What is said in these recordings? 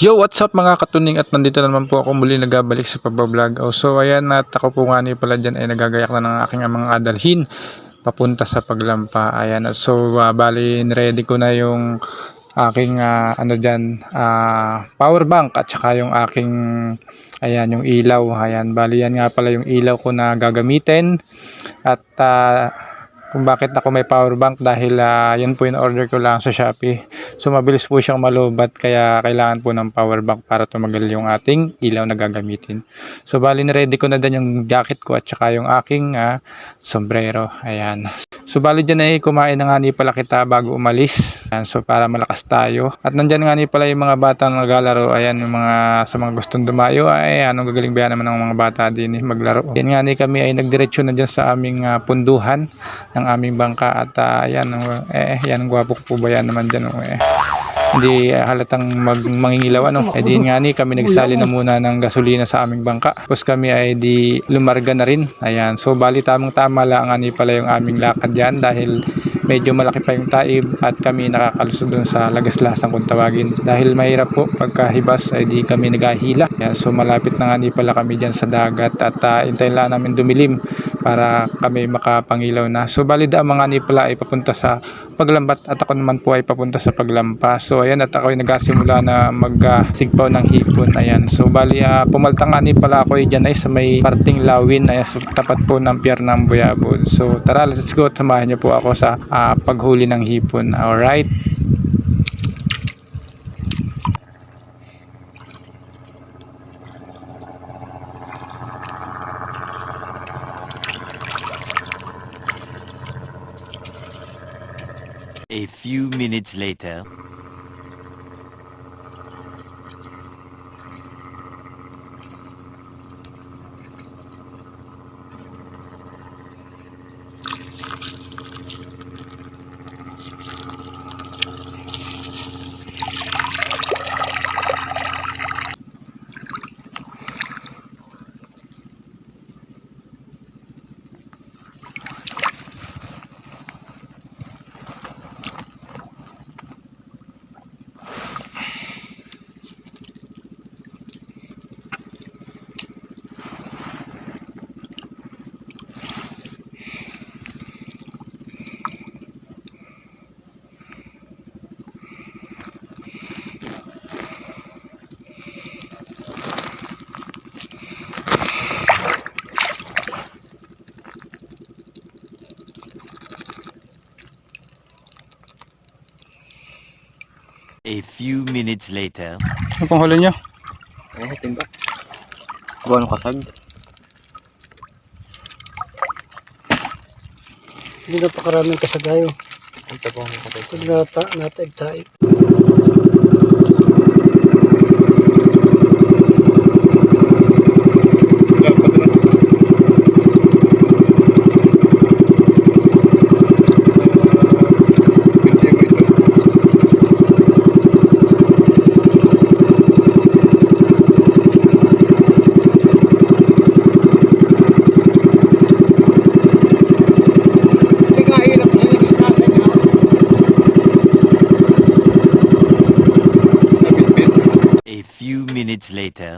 Yo, what's up mga katuning at nandito na naman po ako muli nagabalik sa pagbablog. Oh, so ayan at ako po nga ni pala dyan ay nagagayak na ng aking mga adalhin papunta sa paglampa. Ayan at so uh, bali ready ko na yung aking ah, ano dyan ah, power bank at saka yung aking ayan yung ilaw. Ayan bali yan nga pala yung ilaw ko na gagamitin at ah, kung bakit ako may power bank dahil ah, yan po yung order ko lang sa Shopee. So mabilis po siyang malubat kaya kailangan po ng power bank para tumagal yung ating ilaw na gagamitin. So bali na ready ko na din yung jacket ko at saka yung aking ah, sombrero. Ayan. So bali dyan ay kumain na nga ni pala kita bago umalis. Ayan, so para malakas tayo. At nandyan nga ni pala yung mga bata na naglalaro. Ayan yung mga sa mga gustong dumayo. Ay anong gagaling ba naman ng mga bata din eh, maglaro. Yan nga ni kami ay nagdiretso na dyan sa aming ah, punduhan ng aming bangka at uh, yan eh yan gwapo po ba yan naman dyan oh, eh. Hindi eh, halatang mag mangingilaw ano? Eh di nga ni kami nagsali na muna ng gasolina sa aming bangka. Tapos kami ay di lumarga na rin. Ayan so bali tamang tama lang nga ni pala yung aming lakad dyan dahil medyo malaki pa yung taib at kami nakakalusod dun sa lagaslasang kung tawagin dahil mahirap po pagkahibas ay di kami naghahila Ayan, so malapit na nga ni pala kami dyan sa dagat at uh, intayin lang namin dumilim para kami makapangilaw na. So bali ang mga ni pala ay papunta sa paglambat at ako naman po ay papunta sa paglampa. So ayan at ako ay nagasimula na magsigpaw ng hipon. Ayan. So bali uh, pumalta nga ni pala ako ay dyan ay sa may parting lawin ayan, so, tapat po ng pier ng Buyabon. So tara let's go samahan niyo po ako sa paghuli ng hipon. Alright. A few minutes later. A few minutes later. Ano pong huli nyo? Eh, timba. Buwan kasag. Hindi na pa karaming kasagayo. Ang tabong kasag. Pag nata, nataib-taib. A few minutes later.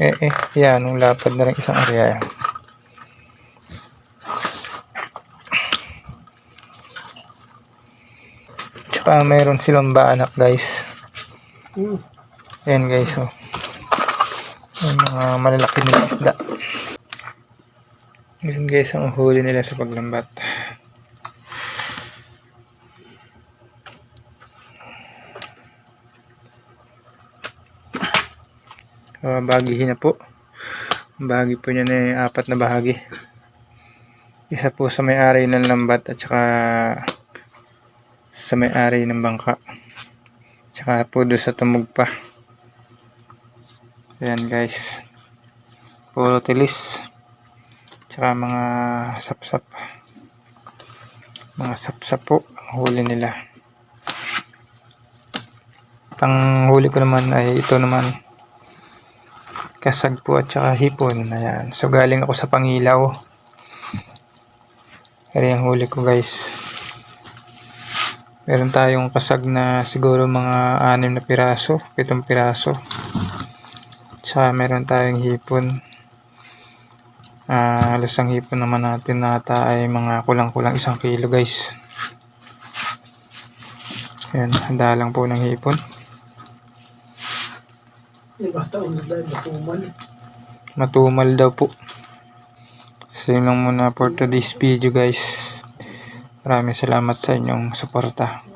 Eh, eh, yan, nung lapad na rin isang area. Tsaka mayroon silang baanak guys. Hmm. Ayan guys, oh. Yung mga malalaki na isda. Yun guys, ang huli nila sa paglambat. Uh, bagihin na po. Bahagi po niya ay apat na bahagi. Isa po sa may-ari ng lambat at saka sa may-ari ng bangka. Tsaka po doon sa tumog pa. Ayan guys. Puro tilis. Tsaka mga sapsap. Mga sapsap po ang huli nila. ang huli ko naman ay ito naman. Kasag po at saka hipon. Ayan. So galing ako sa Pangilaw. Pero yung huli ko guys. Meron tayong kasag na siguro mga anim na piraso, pitong piraso. Tsaka meron tayong hipon. Ah, halos ang hipon naman natin nata ay mga kulang-kulang isang kilo guys. Ayan, handa lang po ng hipon. Iba taon na dahil matuman. Matumal daw po. Yun lang muna for today's video guys. Maraming salamat sa inyong suporta.